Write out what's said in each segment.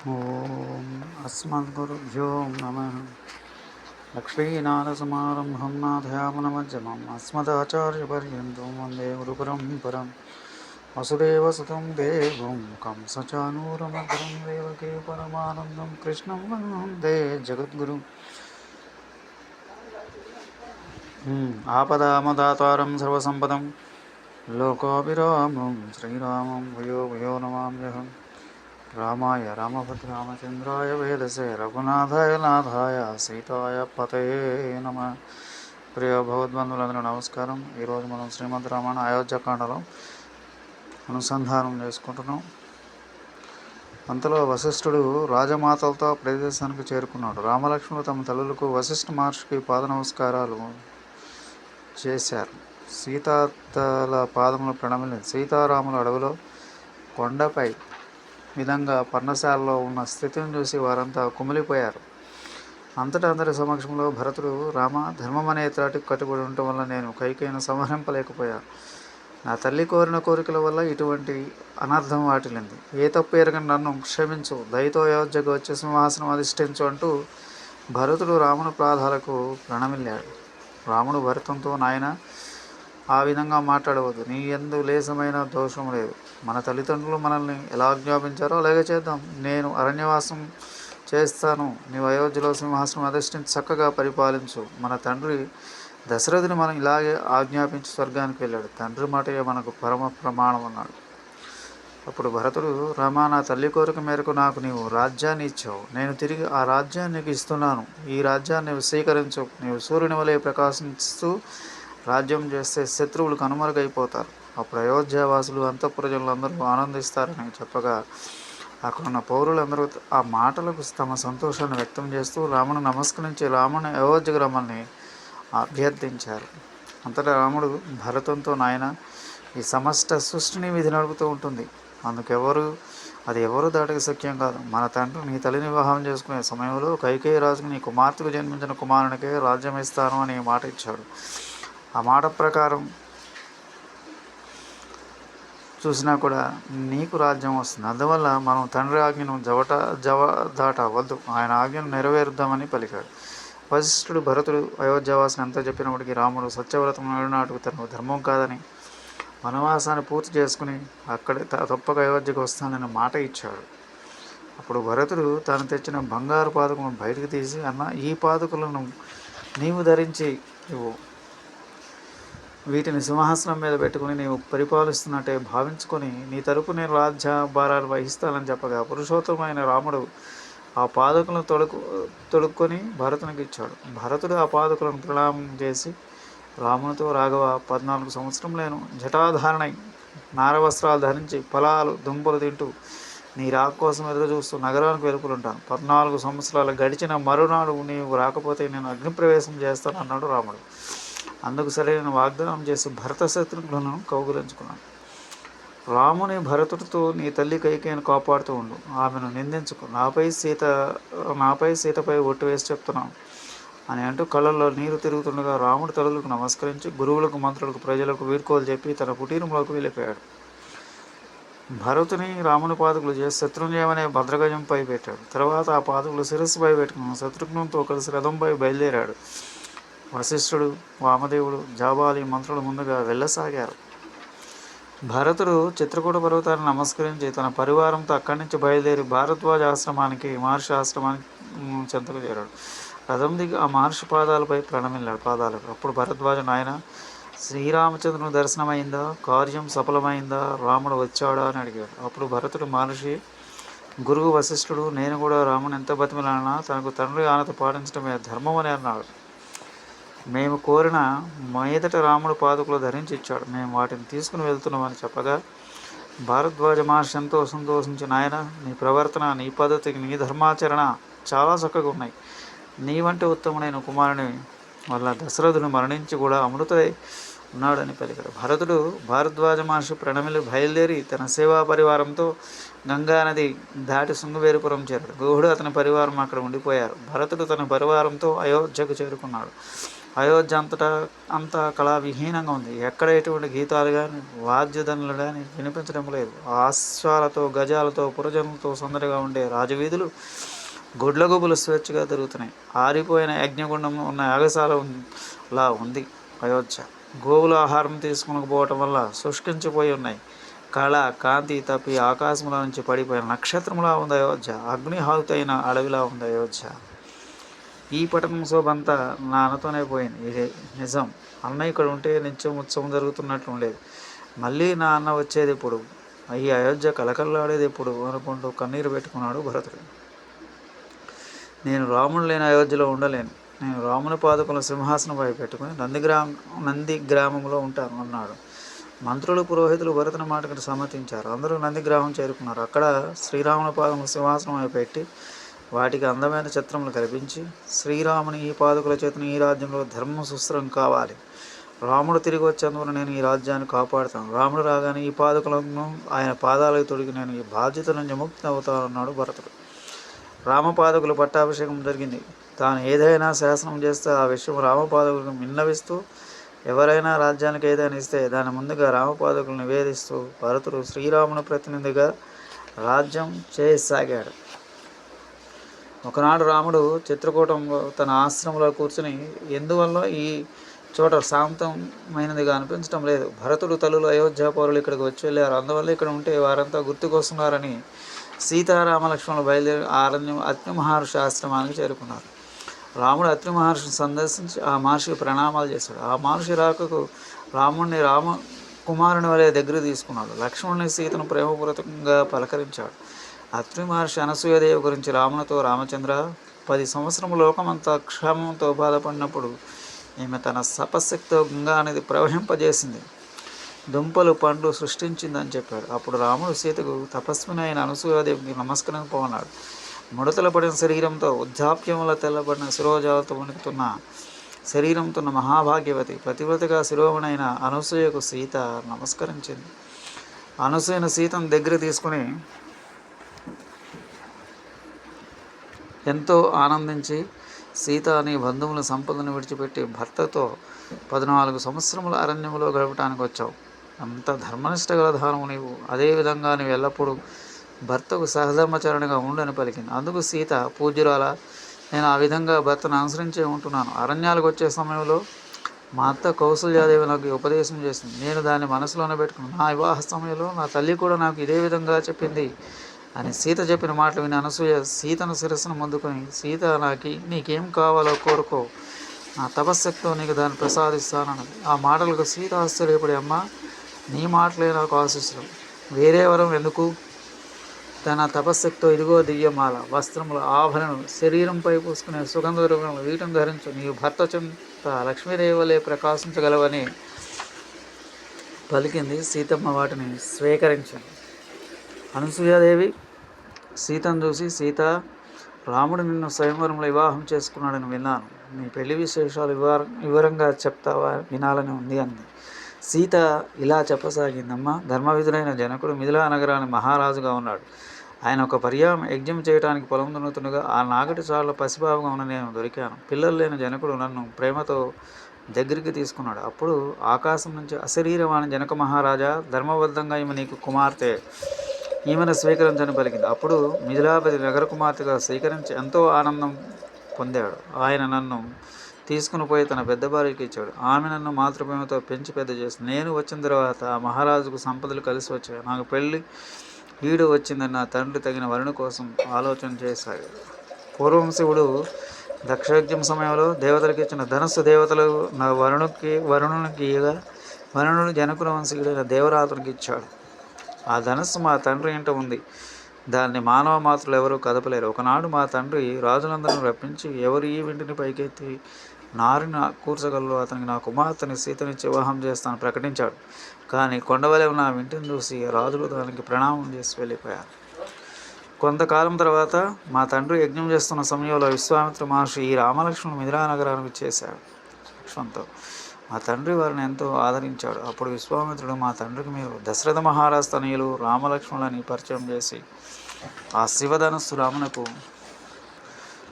ॐ अस्मद्गुरुभ्यो नमः लक्ष्मीनारसमारम्भं नाथयामनमध्यमम् अस्मदाचार्यपर्यन्तं वन्दे गुरुपरम्परं वसुदेवसुतं देवं कंसचानूरमधुरं देवके परमानन्दं कृष्णं वन्दे जगद्गुरु आपदामदातारं सर्वसम्पदं लोकोऽभिरामं श्रीरामं भूयो भूयो नमाम्यहम् రామాయ రామభద్రామచంద్రాయ వేదసే రఘునాథాయ నాథాయ సీతాయ పతయే నమ. ప్రియ భగవద్బంధువులందరూ నమస్కారం. ఈరోజు మనం శ్రీమద్ రామాయణ అయోధ్యకాండలో అనుసంధానం చేసుకుంటున్నాం. అంతలో వశిష్ఠుడు రాజమాతలతో ప్రదేశానికి చేరుకున్నాడు. రామలక్ష్మణుడు తమ తల్లులకు వశిష్ఠ మహర్షికి పాద నమస్కారాలు చేశారు. సీతాతల పాదములు ప్రణమిలి సీతారాముల అడవిలో కొండపై విధంగా పర్ణశాలలో ఉన్న స్థితిని చూసి వారంతా కుమిలిపోయారు. అంతటా అందరి సమక్షంలో భరతుడు రామ ధర్మం అనే త్రాటికి కట్టుబడి ఉండటం వల్ల నేను కైకైన సంహరింపలేకపోయాను. నా తల్లి కోరిన కోరికల వల్ల ఇటువంటి అనర్థం వాటిల్లింది. ఏ తప్పు ఎరగని నన్ను క్షమించు దయతో అయోధ్యకు వచ్చే సింహాసనం అధిష్ఠించు అంటూ భరతుడు రాముని ప్రాధాలకు ప్రణమిల్లాడు. రాముడు భరతంతో నాయన ఆ విధంగా మాట్లాడవద్దు. నీ ఎందు లేసమైన దోషం లేదు. మన తల్లిదండ్రులు మనల్ని ఎలా ఆజ్ఞాపించారో అలాగే చేద్దాం. నేను అరణ్యవాసం చేస్తాను. నీవు అయోధ్యలో సింహాసనం అధిష్ఠించి చక్కగా పరిపాలించు. మన తండ్రి దశరథుని మనం ఇలాగే ఆజ్ఞాపించి స్వర్గానికి వెళ్ళాడు. తండ్రి మాటయే మనకు పరమ ప్రమాణం అన్నాడు. అప్పుడు భరతుడు రామా నా తల్లి కోరిక మేరకు నాకు నీవు రాజ్యాన్ని ఇచ్చావు. నేను తిరిగి ఆ రాజ్యాన్ని నీకు ఇస్తున్నాను. ఈ రాజ్యాన్ని స్వీకరించు. నీవు సూర్యుని వలె ప్రకాశిస్తూ రాజ్యం చేస్తే శత్రువులు కనుమరుగైపోతారు. అప్పుడు అయోధ్యావాసులు అంతఃపురజనులు అందరూ ఆనందిస్తారని చెప్పగా అక్కడున్న పౌరులందరూ ఆ మాటలకు తమ సంతోషాన్ని వ్యక్తం చేస్తూ రామును నమస్కరించి రాముని అయోధ్యకు రమ్మని అభ్యర్థించారు. అంతటా రాముడు భరతంతో నాయన ఈ సమస్త సృష్టిని విధి నడుపుతూ ఉంటుంది. అందుకెవరు? అది ఎవరు దాటకి సఖ్యం కాదు. మన తండ్రి నీ తల్లిని వివాహం చేసుకునే సమయంలో కైకేయ రాజుకు నీ కుమార్తెకు జన్మించిన కుమారునికే రాజ్యం ఇస్తాను అని మాట ఇచ్చాడు. ఆ మాట ప్రకారం చూసినా కూడా నీకు రాజ్యం వస్తుంది. అందువల్ల మనం తండ్రి ఆజ్ఞను జవట జవ దాట వద్దు ఆయన ఆజ్ఞను నెరవేరుద్దామని పలికాడు. వశిష్ఠుడు భరతుడు అయోధ్యవాసిని ఎంత చెప్పినప్పటికీ రాముడు సత్యవ్రతం నాటుకు తన ధర్మం కాదని వనవాసాన్ని పూర్తి చేసుకుని అక్కడే తప్పక అయోధ్యకు వస్తానని మాట ఇచ్చాడు. అప్పుడు భరతుడు తాను తెచ్చిన బంగారు పాదకులను బయటకు తీసి అన్న ఈ పాదకులను నీవు ధరించి ఇవ్వు. వీటిని సింహాసనం మీద పెట్టుకుని నీవు పరిపాలిస్తున్నట్టే భావించుకొని నీ తరపు నేను రాజ్య భారాలు వహిస్తానని చెప్పగా పురుషోత్తమైన రాముడు ఆ పాదకులను తొడుకు తొడుక్కొని భరతునికి ఇచ్చాడు. భరతుడు ఆ పాదకులను ప్రణామం చేసి రామునితో రాఘవ పద్నాలుగు సంవత్సరం లేను జటాధారణై నారవస్త్రాలు ధరించి ఫలాలు దుంపలు తింటూ నీ రాక కోసం ఎదురు చూస్తూ నగరానికి వెలుపులుంటాను. పద్నాలుగు సంవత్సరాలు గడిచిన మరునాడు నీవు రాకపోతే నేను అగ్నిప్రవేశం చేస్తాను అన్నాడు రాముడు. అందుకు సరైన వాగ్దానం చేసి భరత శత్రుఘ్నులను కౌగులించుకున్నాను. రాముని భరతుడితో నీ తల్లి కైకేయను కాపాడుతూ ఉండు. ఆమెను నిందించుకు. నాపై సీత నాపై సీతపై ఒట్టు వేసి చెప్తున్నాను అని అంటూ కళ్ళల్లో నీరు తిరుగుతుండగా రాముడు తల్లులకు నమస్కరించి గురువులకు మంత్రులకు ప్రజలకు వీడ్కోలు చెప్పి తన కుటీరంలోకి వెళ్ళిపోయాడు. భరతుని రాముని పాదుకులు చేసి శత్రుంజయమనే భద్రగజంపై పెట్టాడు. తర్వాత ఆ పాదకులు శిరస్సుపై పెట్టుకుని శత్రుఘ్నంతో కలిసి రథంపై బయలుదేరాడు. వశిష్ఠుడు వామదేవుడు జాబాలి మంత్రులు ముందుగా వెళ్ళసాగారు. భరతుడు చిత్రకూట పర్వతాన్ని నమస్కరించి తన పరివారంతో అక్కడి నుంచి బయలుదేరి భారద్వాజ ఆశ్రమానికి మహర్షి ఆశ్రమానికి చెంతకు చేరాడు. రథం దిగి ఆ మహర్షి పాదాలపై ప్రణమిల్లాడు. పాదాలకు అప్పుడు భరద్వాజ నాయన శ్రీరామచంద్రుని దర్శనమైందా? కార్యం సఫలమైందా? రాముడు వచ్చాడా? అని అడిగాడు. అప్పుడు భరతుడు మహర్షి గురువు వశిష్ఠుడు నేను కూడా రాముని ఎంత బతిమిలానా? తనకు తండ్రి ఆనత పాటించడమే ధర్మం అని అన్నాడు. మేము కోరిన మీదట రాముడు పాదుకులు ధరించి ఇచ్చాడు. మేము వాటిని తీసుకుని వెళ్తున్నామని చెప్పగా భారద్వాజ మహర్షి ఎంతో సంతోషించి నాయన నీ ప్రవర్తన నీ పద్ధతికి నీ ధర్మాచరణ చాలా చక్కగా ఉన్నాయి. నీ వంటి ఉత్తముడైన కుమారుని వల్ల దశరథుడు మరణించి కూడా అమృతై ఉన్నాడని పలికాడు భరతుడు భారద్వాజ మహర్షి ప్రణమిలు బయలుదేరి తన సేవా పరివారంతో గంగానది దాటి శృంగవేరుపురం చేరాడు. గోహుడు అతని పరివారం అక్కడ ఉండిపోయారు. భరతుడు తన పరివారంతో అయోధ్యకు చేరుకున్నాడు. అయోధ్య అంతటా అంతా కళా విహీనంగా ఉంది. ఎక్కడ ఎటువంటి గీతాలు కానీ వాద్యధనులు కానీ వినిపించడం లేదు. ఆశ్వాలతో గజాలతో పురజనులతో సందడిగా ఉండే రాజవీధులు గుడ్లగుబులు స్వేచ్ఛగా తిరుగుతున్నాయి. ఆరిపోయిన యజ్ఞగుండం ఉన్న యాగశాలలా ఉంది అయోధ్య. గోవుల ఆహారం తీసుకునకపోవటం వల్ల శుష్కించిపోయి ఉన్నాయి. కళ కాంతి తప్పి ఆకాశంలో నుంచి పడిపోయిన నక్షత్రంలా ఉంది అయోధ్య. అగ్నిహావుతి అయిన అడవిలా ఉంది అయోధ్య. ఈ పట్టణం శోభంతా నాన్నతోనే పోయింది. ఇదే నిజం? అన్న ఇక్కడ ఉంటే నిత్యం ఉత్సవం జరుగుతున్నట్లు ఉండేది. మళ్ళీ నా అన్న వచ్చేది ఎప్పుడు? ఈ అయోధ్య కలకల్లాడేది ఎప్పుడు? అనుకుంటూ కన్నీరు పెట్టుకున్నాడు భరతుడు. నేను రాముడు లేని అయోధ్యలో ఉండలేను. నేను రాముని పాదుకుల సింహాసనంపై పెట్టుకుని నందిగ్రామ నంది గ్రామంలో ఉంటాను అన్నాడు. మంత్రులు పురోహితులు భరతుని మాటకు సమ్మతించారు. అందరూ నందిగ్రామం చేరుకున్నారు. అక్కడ శ్రీరాముని పాదముల సింహాసనం పెట్టి వాటికి అందమైన చిత్రములు కల్పించి శ్రీరాముని ఈ పాదుకుల చేతను ఈ రాజ్యంలో ధర్మం సుస్థిరం కావాలి. రాముడు తిరిగి వచ్చేందుకు నేను ఈ రాజ్యాన్ని కాపాడుతాను. రాముడు రాగానే ఈ పాదుకులను ఆయన పాదాలకు తొడిగి నేను ఈ బాధ్యత నుంచి ముక్తి అవుతానన్నాడు భరతుడు. రామపాదకులు పట్టాభిషేకం జరిగింది. తాను ఏదైనా శాసనం చేస్తే ఆ విషయం రామపాదకులను విన్నవిస్తూ ఎవరైనా రాజ్యానికి ఏదైనా ఇస్తే దాని ముందుగా రామపాదకులు నివేదిస్తూ భరతుడు శ్రీరాముని ప్రతినిధిగా రాజ్యం చేయసాగాడు. ఒకనాడు రాముడు చిత్రకూటంలో తన ఆశ్రమంలో కూర్చుని ఎందువల్ల ఈ చోట శాంతమైనదిగా అనిపించడం లేదు? భరతుడు తల్లులు అయోధ్య పౌరులు ఇక్కడికి వచ్చి వెళ్ళారు. అందువల్ల ఇక్కడ ఉంటే వారంతా గుర్తుకొస్తున్నారని సీతారామ లక్ష్మణులు బయలుదేరి ఆరణ్యం అత్రి మహర్షి ఆశ్రమానికి చేరుకున్నారు. రాముడు అత్రి మహర్షిని సందర్శించి ఆ మహర్షికి ప్రణామాలు చేశాడు. ఆ మహర్షి రాకకు రాముడిని రామ కుమారుని వలె దగ్గర తీసుకున్నాడు. లక్ష్మణుని సీతను ప్రేమపూర్వకంగా పలకరించాడు. అత్రి మహర్షి అనసూయదేవి గురించి రామునితో రామచంద్ర పది సంవత్సరం లోకమంతా క్షేమంతో బాధపడినప్పుడు ఈమె తన సపశక్తితో గంగా అనేది ప్రవహింపజేసింది. దుంపలు పండ్లు సృష్టించిందని చెప్పాడు. అప్పుడు రాముడు సీతకు తపస్విని అయిన అనసూయాదేవికి నమస్కరింపమన్నాడు ముడతల పడిన శరీరంతో వృద్ధాప్యముల తెల్లబడిన శిరోజాలతో వణుకుతున్న శరీరంతో ఉన్న మహాభాగ్యవతి ప్రతివ్రతగా శిరోమణైన అనసూయకు సీత నమస్కరించింది. అనసూయను సీతను దగ్గర తీసుకుని ఎంతో ఆనందించి సీత నీ బంధువుల సంపదను విడిచిపెట్టి భర్తతో పద్నాలుగు సంవత్సరముల అరణ్యములో గడపటానికి వచ్చావు. అంత ధర్మనిష్ట గల దానము నీవు అదేవిధంగా నీవు ఎల్లప్పుడూ భర్తకు సహధర్మచరణగా ఉండని పలికింది. అందుకు సీత పూజ్యురాల నేను ఆ విధంగా భర్తను అనుసరించే ఉంటున్నాను. అరణ్యాలకు వచ్చే సమయంలో మా అత్త కౌసల్యాదేవి నాకు ఉపదేశం చేసింది. నేను దాన్ని మనసులోనే పెట్టుకున్నాను. నా వివాహ సమయంలో నా తల్లి కూడా నాకు ఇదే విధంగా చెప్పింది. అని సీత చెప్పిన మాటలు విని అనసూయ సీతను శిరస్సును ముందుకొని సీత నాకి నీకేం కావాలో కోరుకో. నా తపశ్శక్తితో నీకు దాన్ని ప్రసాదిస్తానన్నది. ఆ మాటలకు సీత ఆశ్చర్యపడి అమ్మ నీ మాటలే నాకు ఆశిస్తున్నాం వేరే వరం ఎందుకు? తన తపశ్శక్తితో ఇదిగో దివ్యమాల. వస్త్రములు ఆభరణలు శరీరంపై పూసుకునే సుగంధ ద్రవ్యములు వీటిని ధరించు. నీవు భర్త చెంత లక్ష్మీదేవి వలె ప్రకాశించగలవని పలికింది సీతమ్మ వాటిని స్వీకరించింది. అనసూయాదేవి సీతను చూసి సీత రాముడు నిన్ను స్వయంవరంలో వివాహం చేసుకున్నాడని విన్నాను. నీ పెళ్ళి విశేషాలు వివర వివరంగా చెప్తావా? వినాలని ఉంది అంది. సీత ఇలా చెప్పసాగిందమ్మా ధర్మవిధులైన జనకుడు మిథిలా నగరాన్ని మహారాజుగా ఉన్నాడు. ఆయన ఒక పర్యాయం యజ్ఞం చేయడానికి పొలం దున్నుతుండగా ఆ నాగటి చాళ్ళ పసిబాబుగా ఉన్న నేను దొరికాను. పిల్లలు లేని జనకుడు నన్ను ప్రేమతో దగ్గరికి తీసుకున్నాడు. అప్పుడు ఆకాశం నుంచి అశరీరవాణి జనక మహారాజా ధర్మబద్ధంగా ఈమె నీకు కుమార్తె. ఈమెను స్వీకరించని పలికింది. అప్పుడు మిథిలాపతి నగర కుమార్తెగా స్వీకరించి ఎంతో ఆనందం పొందాడు. ఆయన నన్ను తీసుకుని పోయి తన పెద్ద భార్యకి ఇచ్చాడు. ఆమె నన్ను మాతృభూమితో పెంచి పెద్ద చేసింది. నేను వచ్చిన తర్వాత ఆ మహారాజుకు సంపదలు కలిసి వచ్చాయి. నాకు పెళ్ళి ఈడు వచ్చిందని నా తండ్రి తగిన వరుణ కోసం ఆలోచన చేశాడు. పూర్వం శివుడు దక్షయజ్ఞం సమయంలో దేవతలకు ఇచ్చిన ధనస్సు దేవతలు నా వరుణుకి వరుణునికి వరుణుడు జనకుల వంశీయుడైన దేవరాతునికి ఇచ్చాడు. ఆ ధనస్సు మా తండ్రి ఇంట ఉంది. దాన్ని మానవ మాత్రులు ఎవరూ కదపలేరు. ఒకనాడు మా తండ్రి రాజులందరిని రప్పించి ఎవరు ఈ వింటిని పైకెత్తి నారిని కూర్చగలరు అతనికి నా కుమార్తెని సీతనిచ్చి వివాహం చేస్తాను ప్రకటించాడు. కానీ కొండవలే ఉన్న ఆ వింటిని చూసి రాజులు దానికి ప్రణామం చేసి వెళ్ళిపోయారు. కొంతకాలం తర్వాత మా తండ్రి యజ్ఞం చేస్తున్న సమయంలో విశ్వామిత్ర మహర్షి ఈ రామలక్ష్మణుడు మిథిలా నగరానికి చేశాడు. లక్ష్మణ్తో మా తండ్రి వారిని ఎంతో ఆదరించాడు. అప్పుడు విశ్వామిత్రుడు మా తండ్రికి మీరు దశరథ మహారాజ్ తనయులు రామలక్ష్మణులని పరిచయం చేసి ఆ శివధనస్సు రామునకు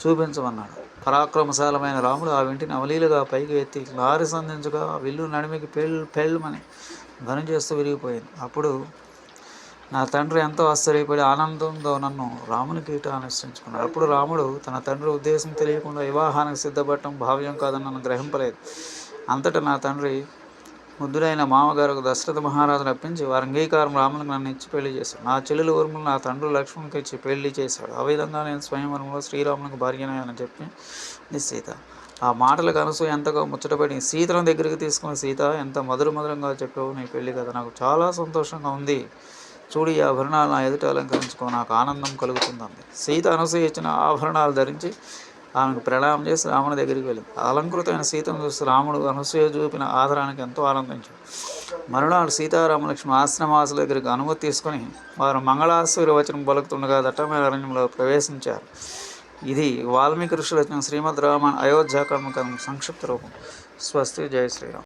చూపించమన్నాడు. పరాక్రమశాలమైన రాముడు ఆ వెంటిని అవలీలుగా పైకి ఎత్తి లారి సంధించగా విల్లు నడిమికి పెళ్ళి పెళ్ళమని ధ్వని చేస్తూ విరిగిపోయింది. అప్పుడు నా తండ్రి ఎంతో ఆశ్చర్యపడి ఆనందంతో నన్ను రాముని కీట నిశ్చయించుకున్నాడు అప్పుడు రాముడు తన తండ్రి ఉద్దేశం తెలియకుండా వివాహానికి సిద్ధపడటం భావ్యం కాదని నన్ను గ్రహింపలేదు. అంతటా నా తండ్రి ముద్దుడైన మామగారు దశరథ మహారాజును అప్పించి వారి అంగీకారం రామునికి నన్ను ఇచ్చి పెళ్ళి చేశాడు. నా చెల్లెలు ఊర్మిళ నా తండ్రి లక్ష్మణ్కి ఇచ్చి పెళ్ళి చేశాడు. ఆ విధంగా నేను స్వయంవరంలో శ్రీరామునికి భార్యనే అని చెప్పి ఇది సీత. ఆ మాటలకు అనసూయ ఎంతగా ముచ్చటపడి సీతను దగ్గరికి తీసుకుని సీత ఎంత మధుర మధురంగా చెప్పావు నీ పెళ్ళి కదా నాకు చాలా సంతోషంగా ఉంది. చూడు ఈ ఆభరణాలు నా ఎదుట అలంకరించుకో నాకు ఆనందం కలుగుతుందంది. సీత అనసూయ ఇచ్చిన ఆభరణాలు ధరించి ఆమెకు ప్రణామం చేసి రాముని దగ్గరికి వెళ్ళింది. అలంకృతమైన సీతను చూసి రాముడు అనసూయ చూపిన ఆదరానికి ఎంతో ఆనందించాడు మరునాడు సీతారామలక్ష్మి ఆశ్రమాసుల దగ్గరికి అనుమతి తీసుకొని వారు మంగళాశ్వరి వచనం పలుకుతుండగా దట్టమైన అరణ్యంలో ప్రవేశించారు. ఇది వాల్మీకి ఋషి రచన శ్రీమద్ రామాయణ అయోధ్యాకర్మకం సంక్షిప్త రూపం. స్వస్తి జయ శ్రీరామ్.